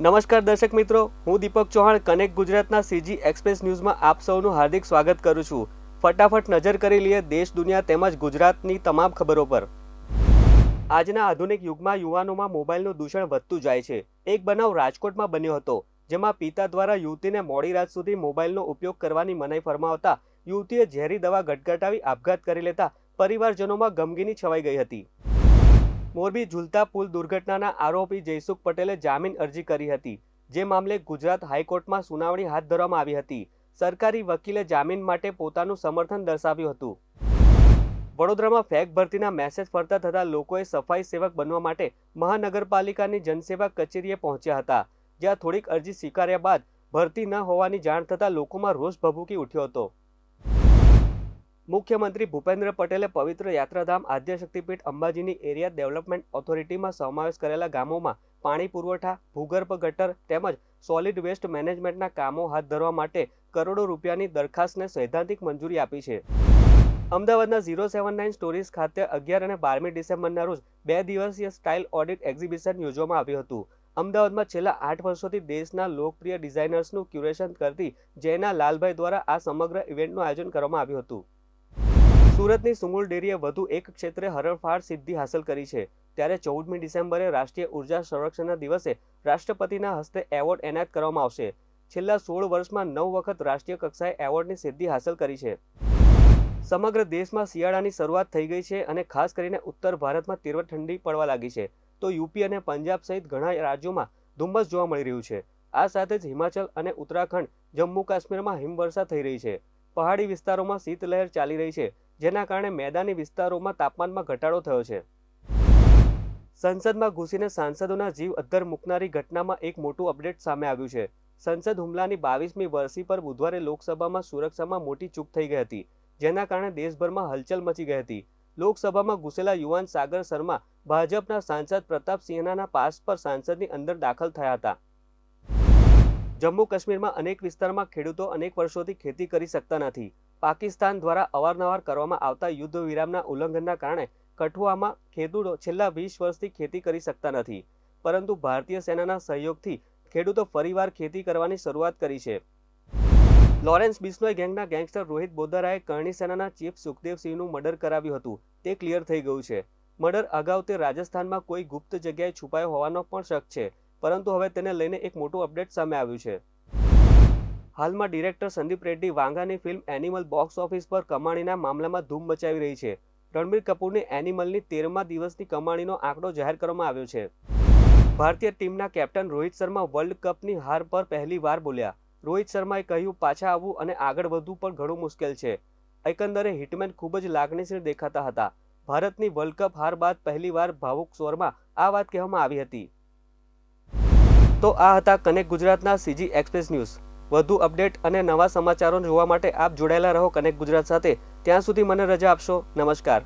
નમસ્કાર દર્શક મિત્રો, હું દીપક ચૌહાણ, કનેક્ટ ગુજરાતના સીજી એક્સપ્રેસ ન્યૂઝમાં આપ સૌનું હાર્દિક સ્વાગત કરું છું. ફટાફટ નજર કરી લઈએ દેશ, દુનિયા તેમજ ગુજરાતની તમામ ખબરો પર. આજના આધુનિક યુગમાં યુવાનોમાં મોબાઈલનું દૂષણ વધતું જાય છે. એક બનાવ રાજકોટમાં બન્યો હતો, જેમાં પિતા દ્વારા યુવતીને મોડી રાત સુધી મોબાઈલનો ઉપયોગ કરવાની મનાઈ ફરમાવતા યુવતીએ ઝેરી દવા ગટગટાવી આપઘાત કરી લેતા પરિવારજનોમાં ગમગીની છવાઈ ગઈ હતી. મોરબી ઝુલતા પુલ દુર્ઘટનાના આરોપી જયસુખ પટેલે જામીન અરજી કરી હતી. જે મામલે ગુજરાત હાઈકોર્ટમાં સુનાવણી હાથ ધરવામાં આવી હતી. સરકારી વકીલે જામીન માટે પોતાનું સમર્થન દર્શાવ્યું હતું. વડોદરામાં ફેક ભરતીના મેસેજ ફરતા થતા લોકોએ સફાઈ સેવક બનવા માટે મહાનગરપાલિકાની જનસેવા કચેરીએ પહોંચ્યા હતા. જ્યાં થોડીક અરજી સ્વીકાર્યા બાદ ભરતી ન હોવાની જાણ થતાં લોકોમાં રોષ ભભૂકી ઉઠ્યો હતો. મુખ્યમંત્રી ભૂપેન્દ્ર પટેલે પવિત્ર યાત્રાધામ આદ્યશક્તિપીઠ અંબાજીની એરિયા ડેવલપમેન્ટ ઓથોરિટીમાં સમાવેશ કરેલા ગામોમાં પાણી પુરવઠા, ભૂગર્ભ ગટર તેમજ સોલિડ વેસ્ટ મેનેજમેન્ટના કામો હાથ ધરવા માટે કરોડો રૂપિયાની દરખાસ્તને સૈદ્ધાંતિક મંજૂરી આપી છે. અમદાવાદના ઝીરો સેવન નાઇન સ્ટોરીઝ ખાતે અગિયાર અને બારમી ડિસેમ્બરના રોજ બે દિવસીય સ્ટાઇલ ઓડિટ એક્ઝિબિશન યોજવામાં આવ્યું હતું. અમદાવાદમાં છેલ્લા આઠ વર્ષોથી દેશના લોકપ્રિય ડિઝાઇનર્સનું ક્યુરેશન કરતી જયના લાલભાઈ દ્વારા આ સમગ્ર ઇવેન્ટનું આયોજન કરવામાં આવ્યું હતું. સુરતની સુંગુલ ડેરીએ વધુ એક ક્ષેત્રે હરણફાળ સિદ્ધિ હાંસલ કરી છે. ત્યારે ચૌદમી ડિસેમ્બરે રાષ્ટ્રીય ઊર્જા સંરક્ષણના દિવસે રાષ્ટ્રપતિના હસ્તે એવોર્ડ એનાયત કરવામાં આવશે. છેલ્લા સોળ વર્ષમાં નવ વખત રાષ્ટ્રીય કક્ષાએ એવોર્ડની સિદ્ધિ હાંસલ કરી છે. સમગ્ર દેશમાં શિયાળાની શરૂઆત થઈ ગઈ છે અને ખાસ કરીને ઉત્તર ભારતમાં તીવ્ર ઠંડી પડવા લાગી છે. તો યુપી અને પંજાબ સહિત ઘણા રાજ્યોમાં ધુમ્મસ જોવા મળી રહ્યું છે. આ સાથે જ હિમાચલ અને ઉત્તરાખંડ, જમ્મુ કાશ્મીરમાં હિમવર્ષા થઈ રહી છે. પહાડી વિસ્તારોમાં શીતલહેર ચાલી રહી છે. જેના કારણે મેદાની વિસ્તારોમાં તાપમાનમાં ઘટાડો થયો છે. સંસદમાં ઘૂસીને સાંસદોના જીવ અદ્ધર મૂકનારી ઘટનામાં એક મોટું અપડેટ સામે આવ્યું છે. સંસદ હુમલાની બાવીસમી વર્ષી પર બુધવારે લોકસભામાં સુરક્ષામાં મોટી ચૂક થઈ ગઈ હતી, જેના કારણે દેશભરમાં હલચલ મચી ગઈ હતી. લોકસભામાં ઘૂસેલા યુવાન સાગર શર્મા ભાજપના સાંસદ પ્રતાપ સિંહના પાસ પર સાંસદની અંદર દાખલ થયા હતા. જમ્મુ કાશ્મીરમાં અનેક વિસ્તારમાં ખેડૂતો અનેક વર્ષોથી ખેતી કરી શકતા નથી. પાકિસ્તાન દ્વારા અવારનવાર કરવામાં આવતા યુદ્ધ વિરામના ઉલ્લંઘનના કારણે કઠુઆમાં ખેડૂતો છેલ્લા વીસ વર્ષથી ખેતી કરી શકતા નથી. પરંતુ ભારતીય સેનાના સહયોગથી ખેડૂતો ફરીવાર ખેતી કરવાની શરૂઆત કરી છે. લોરેન્સ બિશ્નોઈ ગેંગના ગેંગસ્ટર રોહિત બોદારાએ કરણી સેનાના ચીફ સુખદેવસિંહનું મર્ડર કરાવ્યું હતું. તે ક્લિયર થઈ ગયું છે. મર્ડર અગાઉ તે રાજસ્થાનમાં કોઈ ગુપ્ત જગ્યાએ છુપાયો હોવાનો પણ શક છે. પરંતુ હવે તેને લઈને એક મોટું અપડેટ સામે આવ્યું છે. હાલમાં ડિરેક્ટર સંદીપ રેડ્ડી વાંગાની ફિલ્મ એનિમલ બોક્સ ઓફિસ પર કમાણીના મામલામાં ધૂમ મચાવી રહી છે. રણબીર કપૂરની એનિમલની તેરમા દિવસની કમાણીનો આંકડો જાહેર કરવામાં આવ્યો છે. ભારતીય ટીમના કેપ્ટન રોહિત શર્મા વર્લ્ડ કપની હાર પર પહેલી વાર બોલ્યા. રોહિત શર્માએ કહ્યું, પાછા આવવું અને આગળ વધવું પણ ઘણું મુશ્કેલ છે. એકંદરે હિટમેન ખૂબ જ લાગણીશીલ દેખાતા હતા. ભારતની વર્લ્ડ કપ હાર બાદ પહેલીવાર ભાવુક સ્વરમાં આ વાત કહેવામાં આવી હતી. તો આ હતા કનેક્ટ ગુજરાતના સીજી એક્સપ્રેસ ન્યૂઝ. વધુ અપડેટ અને નવા સમાચારો જોવા માટે આપ જોડાયેલા રહો કનેક્ટ ગુજરાત સાથે. ત્યાં સુધી મને રજા આપશો. નમસ્કાર.